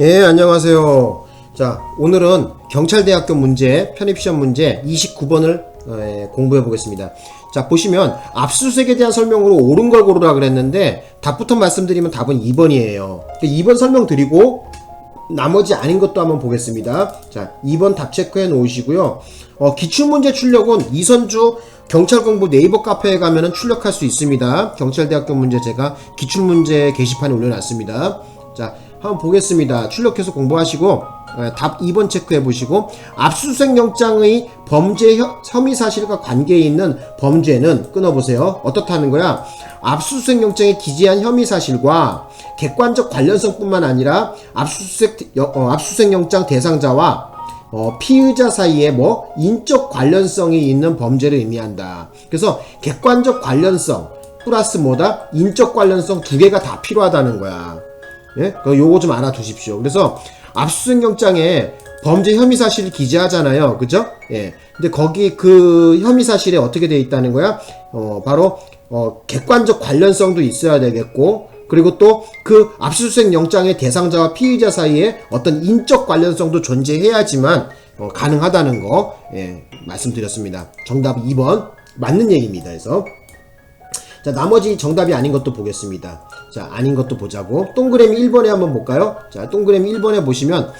예, 안녕하세요. 자, 오늘은 경찰대학교 문제, 편입시험 문제 29번을 공부해 보겠습니다. 자, 보시면 압수수색에 대한 설명으로 옳은 걸 고르라 그랬는데 답부터 말씀드리면 답은 2번이에요. 2번 설명드리고 나머지 아닌 것도 한번 보겠습니다. 자, 2번 답 체크해 놓으시고요. 어, 기출문제 출력은 이선주 경찰공부 네이버 카페에 가면은 출력할 수 있습니다. 경찰대학교 문제 제가 기출문제 게시판에 올려놨습니다. 자, 한번 보겠습니다. 출력해서 공부하시고 어, 답 2번 체크해 보시고 압수수색 영장의 범죄 혀- 혐의 사실과 관계 있는 범죄는 끊어보세요. 어떻다는 거야? 압수수색 영장에 기재한 혐의 사실과 객관적 관련성뿐만 아니라 압수수색 여- 어, 압수수색 영장 대상자와 어, 피의자 사이에 뭐 인적 관련성이 있는 범죄를 의미한다. 그래서 객관적 관련성 플러스 뭐다 인적 관련성 두 개가 다 필요하다는 거야. 예? 그 요거 좀 알아두십시오. 그래서 압수수색 영장에 범죄 혐의 사실을 기재하잖아요. 그죠? 예. 근데 거기 그 혐의 사실에 어떻게 돼 있다는 거야? 어, 바로 어, 객관적 관련성도 있어야 되겠고 그리고 또 그 압수수색 영장의 대상자와 피의자 사이에 어떤 인적 관련성도 존재해야지만 어, 가능하다는 거 예, 말씀드렸습니다. 정답 2번 맞는 얘기입니다. 그래서 자, 나머지 정답이 아닌 것도 보겠습니다. 자, 아닌 것도 보자고. 동그라미 1번에 한번 볼까요? 자, 동그라미 1번에 보시면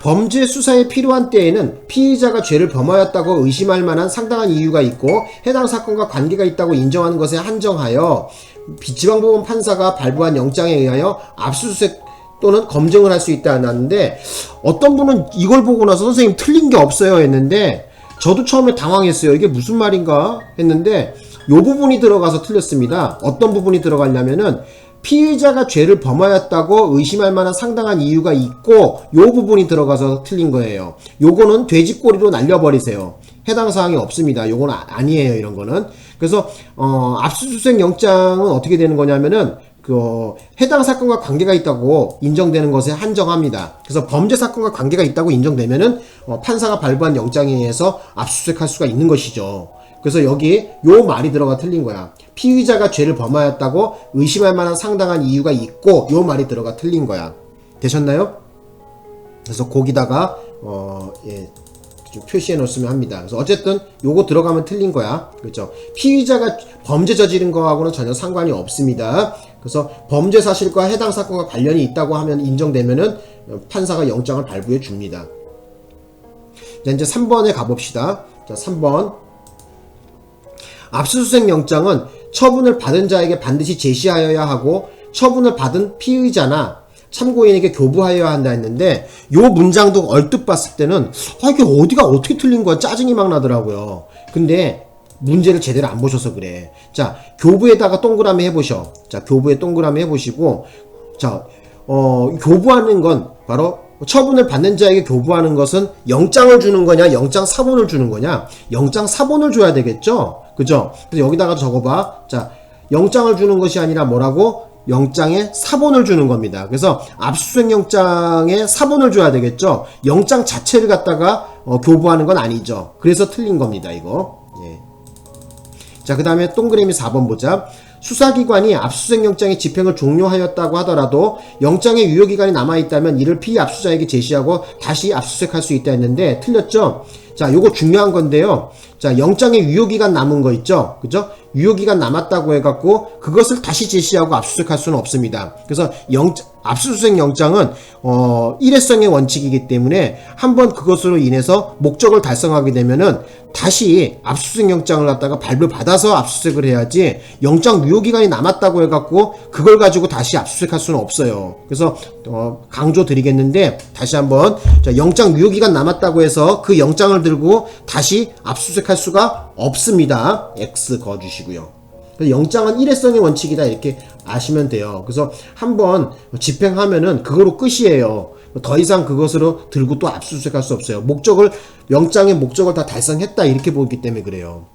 범죄 수사에 필요한 때에는 피의자가 죄를 범하였다고 의심할 만한 상당한 이유가 있고 해당 사건과 관계가 있다고 인정하는 것에 한정하여 지방법원 판사가 발부한 영장에 의하여 압수수색 또는 검증을 할 수 있다 놨는데 어떤 분은 이걸 보고 나서 선생님 틀린 게 없어요 했는데 저도 처음에 당황했어요. 이게 무슨 말인가 했는데 요 부분이 들어가서 틀렸습니다. 어떤 부분이 들어가냐면은 피의자가 죄를 범하였다고 의심할 만한 상당한 이유가 있고 요 부분이 들어가서 틀린 거예요. 요거는 돼지꼬리로 날려버리세요. 해당 사항이 없습니다. 요건 아, 아니에요. 이런 거는. 그래서 어, 압수수색 영장은 어떻게 되는 거냐면은 그 어, 해당 사건과 관계가 있다고 인정되는 것에 한정합니다. 그래서 범죄 사건과 관계가 있다고 인정되면은 어, 판사가 발부한 영장에 의해서 압수수색할 수가 있는 것이죠. 그래서 여기 요 말이 들어가 틀린 거야. 피의자가 죄를 범하였다고 의심할 만한 상당한 이유가 있고 요 말이 들어가 틀린 거야. 되셨나요? 그래서 거기다가 어, 예, 좀 표시해 놓으면 합니다. 그래서 어쨌든 요거 들어가면 틀린 거야. 그렇죠? 피의자가 범죄 저지른 거하고는 전혀 상관이 없습니다. 그래서 범죄 사실과 해당 사건과 관련이 있다고 하면 인정되면은 어, 판사가 영장을 발부해 줍니다. 자, 이제 3번에 가봅시다. 자, 3번. 압수수색 영장은 처분을 받은 자에게 반드시 제시하여야 하고 처분을 받은 피의자나 참고인에게 교부하여야 한다 했는데 요 문장도 얼뜻 봤을 때는 아 이게 어디가 어떻게 틀린 거야 짜증이 막 나더라고요. 근데 문제를 제대로 안 보셔서 그래. 자 교부에다가 동그라미 해보셔. 자 교부에 동그라미 해보시고 자 어, 교부하는 건 바로 처분을 받는 자에게 교부하는 것은 영장을 주는 거냐, 영장 사본을 주는 거냐, 영장 사본을 줘야 되겠죠? 그죠? 그래서 여기다가 적어봐. 자, 영장을 주는 것이 아니라 뭐라고? 영장에 사본을 주는 겁니다. 그래서 압수수색 영장에 사본을 줘야 되겠죠? 영장 자체를 갖다가 어, 교부하는 건 아니죠. 그래서 틀린 겁니다, 이거. 예. 자, 그 다음에 동그라미 4번 보자. 수사기관이 압수수색 영장의 집행을 종료하였다고 하더라도 영장의 유효기간이 남아있다면 이를 피압수자에게 제시하고 다시 압수수색할 수 있다 했는데 틀렸죠? 자, 요거 중요한 건데요. 자, 영장의 유효기간 남은 거 있죠? 그죠? 유효기간 남았다고 해갖고 그것을 다시 제시하고 압수수색할 수는 없습니다. 그래서 영, 압수수색 영장은 어, 일회성의 원칙이기 때문에 한번 그것으로 인해서 목적을 달성하게 되면은 다시 압수수색 영장을 갖다가 발부받아서 압수수색을 해야지 영장 유효기간이 남았다고 해갖고 그걸 가지고 다시 압수수색할 수는 없어요. 그래서 어, 강조 드리겠는데 다시 한번 자, 영장 유효기간 남았다고 해서 그 영장을 들고 다시 압수수색할 수가 없습니다. X 거주시고요. 영장은 일회성의 원칙이다 이렇게 아시면 돼요. 그래서 한번 집행하면은 그거로 끝이에요. 더 이상 그것으로 들고 또 압수수색할 수 없어요. 목적을 영장의 목적을 다 달성했다 이렇게 보기 때문에 그래요.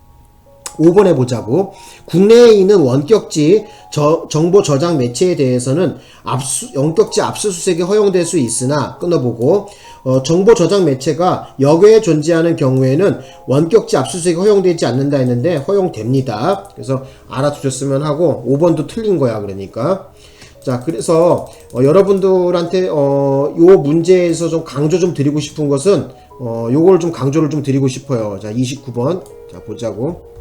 5번에 보자고. 국내에 있는 원격지 저- 정보 저장 매체에 대해서는 압수, 원격지 압수수색이 허용될 수 있으나 끊어보고 어, 정보 저장 매체가 역외에 존재하는 경우에는 원격지 압수수색이 허용되지 않는다 했는데 허용됩니다. 그래서 알아두셨으면 하고 5번도 틀린 거야 그러니까 자, 그래서 어, 여러분들한테 어, 요 문제에서 좀 강조 좀 드리고 싶은 것은 어, 요걸 좀 강조를 좀 드리고 싶어요. 자, 29번. 자, 보자고.